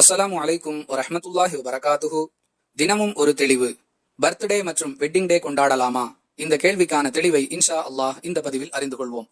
அஸ்ஸலாமு அலைக்கும் வரஹ்மத்துல்லாஹி வரகாத்துஹு தினமும் ஒரு தெளிவு. பர்த்டே மற்றும் வெட்டிங் டே கொண்டாடலாமா? இந்த கேள்விக்கான தெளிவை இன்ஷா அல்லாஹ் இந்த பதிவில் அறிந்து கொள்வோம்.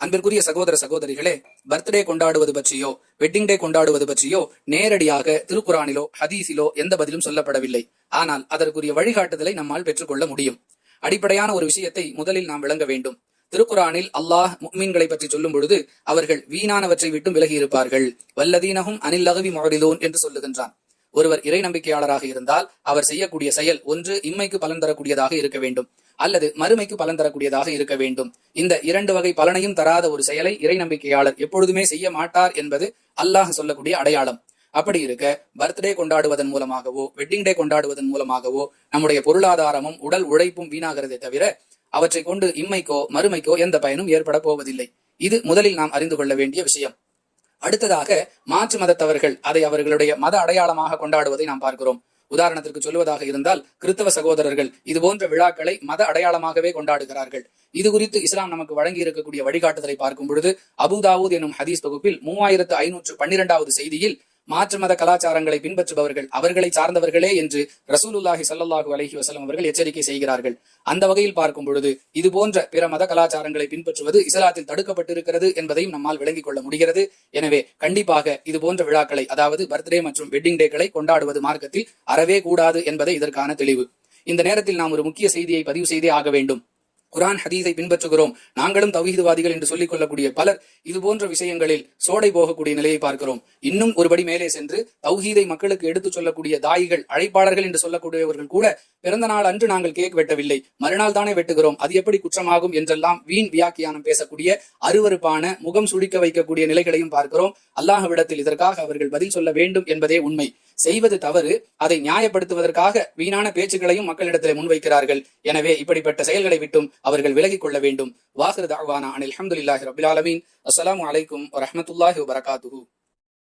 அன்பிற்குரிய சகோதர சகோதரிகளே பர்த்டே கொண்டாடுவது பற்றியோ வெட்டிங் டே கொண்டாடுவது பற்றியோ நேரடியாக திருக்குறானிலோ ஹதீஸிலோ எந்த பதிலும் சொல்லப்படவில்லை. ஆனால் அதற்குரிய வழிகாட்டுதலை நம்மால் பெற்றுக்கொள்ள முடியும். அடிப்படையான ஒரு விஷயத்தை முதலில் நாம் விளங்க வேண்டும். திருக்குறானில் அல்லாஹ் முக்மீன்களை பற்றி சொல்லும் பொழுது அவர்கள் வீணானவற்றை விட்டும் விலகி இருப்பார்கள். வல்லதீனகும் அனில் லகவி மொழிலோன் என்று சொல்லுகின்றான். ஒருவர் இறை நம்பிக்கையாளராக இருந்தால் அவர் செய்யக்கூடிய செயல் ஒன்று இம்மைக்கு பலன் தரக்கூடியதாக இருக்க வேண்டும். அல்லது மறுமைக்கு பலன் தரக்கூடியதாக இருக்க வேண்டும். இந்த இரண்டு வகை பலனையும் தராத ஒரு செயலை இறை நம்பிக்கையாளர் எப்பொழுதுமே செய்ய மாட்டார் என்பது அல்லாஹ் சொல்லக்கூடிய அடையாளம். அப்படி இருக்க பர்த்டே கொண்டாடுவதன் மூலமாகவோ வெட்டிங் டே கொண்டாடுவதன் மூலமாகவோ நம்முடைய பொருளாதாரமும் உடல் உழைப்பும் வீணாகிறதே தவிர அவற்றை கொண்டு இம்மைக்கோ மறுமைக்கோ எந்த பயனும் ஏற்பட போவதில்லை. இது முதலில் நாம் அறிந்து கொள்ள வேண்டிய விஷயம். அடுத்ததாக மாற்று மதத்தவர்கள் அதை அவர்களுடைய மத அடையாளமாக கொண்டாடுவதை நாம் பார்க்கிறோம். உதாரணத்திற்கு சொல்வதாக இருந்தால் கிறிஸ்தவ சகோதரர்கள் இது போன்ற விழாக்களை மத அடையாளமாகவே கொண்டாடுகிறார்கள். இது குறித்து இஸ்லாம் நமக்கு வழங்கி இருக்கக்கூடிய வழிகாட்டுதலை பார்க்கும் பொழுது அபுதாவூத் எனும் ஹதீஸ் தொகுப்பில் மூவாயிரத்து ஐநூற்று பன்னிரெண்டாவது செய்தியில் மாற்று மத கலாச்சாரங்களை பின்பற்றுபவர்கள் அவர்களை சார்ந்தவர்களே என்று ரசூலுல்லாஹி ஸல்லல்லாஹு அலஹி வசலம் அவர்கள் எச்சரிக்கை செய்கிறார்கள். அந்த வகையில் பார்க்கும் பொழுது இது போன்ற பிற மத கலாச்சாரங்களை பின்பற்றுவது இஸ்லாத்தில் தடுக்கப்பட்டிருக்கிறது என்பதையும் நம்மால் விளங்கிக் கொள்ள முடிகிறது. எனவே கண்டிப்பாக இது போன்ற விழாக்களை அதாவது பர்த்டே மற்றும் வெட்டிங் டேக்களை கொண்டாடுவது மார்க்கத்தில் அறவே கூடாது என்பதை இதற்கான தெளிவு. இந்த நேரத்தில் நாம் ஒரு முக்கிய செய்தியை பதிவு செய்தே ஆக வேண்டும். குரான் ஹதீஸை பின்பற்றுகிறோம். நாங்களும் தவஹீதுவாதிகள் என்று சொல்லிக் கொள்ளக்கூடிய பலர் இது போன்ற விஷயங்களில் சோடை போகக்கூடிய நிலையை பார்க்கிறோம். இன்னும் ஒருபடி மேலே சென்று தௌஹீதை மக்களுக்கு எடுத்துச் சொல்லக்கூடிய தாயிகள் அழைப்பாளர்கள் என்று சொல்லக்கூடியவர்கள் கூட பிறந்த நாள் அன்று நாங்கள் கேக் வெட்டவில்லை. மறுநாள் தானே வெட்டுகிறோம். அது எப்படி குற்றமாகும் என்றெல்லாம் வீண் வியாக்கியானம் பேசக்கூடிய அருவருப்பான முகம் சுழிக்க வைக்கக்கூடிய நிலைகளையும் பார்க்கிறோம். அல்லாஹ்விடத்தில் இதற்காக அவர்கள் பதில் சொல்ல வேண்டும் என்பதே உண்மை. செய்வது தவறு அதை நியாயப்படுத்துவதற்காக வீணான பேச்சுகளையும் மக்களிடத்தில் முன்வைக்கிறார்கள். எனவே இப்படிப்பட்ட செயல்களை விட்டும் அவர்கள் விலகிக் கொள்ள வேண்டும். வாஹிர் தாவானா அனில் அஹமதுல்லாஹி ரபில் ஆலமீன். அஸ்ஸலாமு அலைக்கும் வரஹமத்துல்லாஹி வபரகாத்துஹு.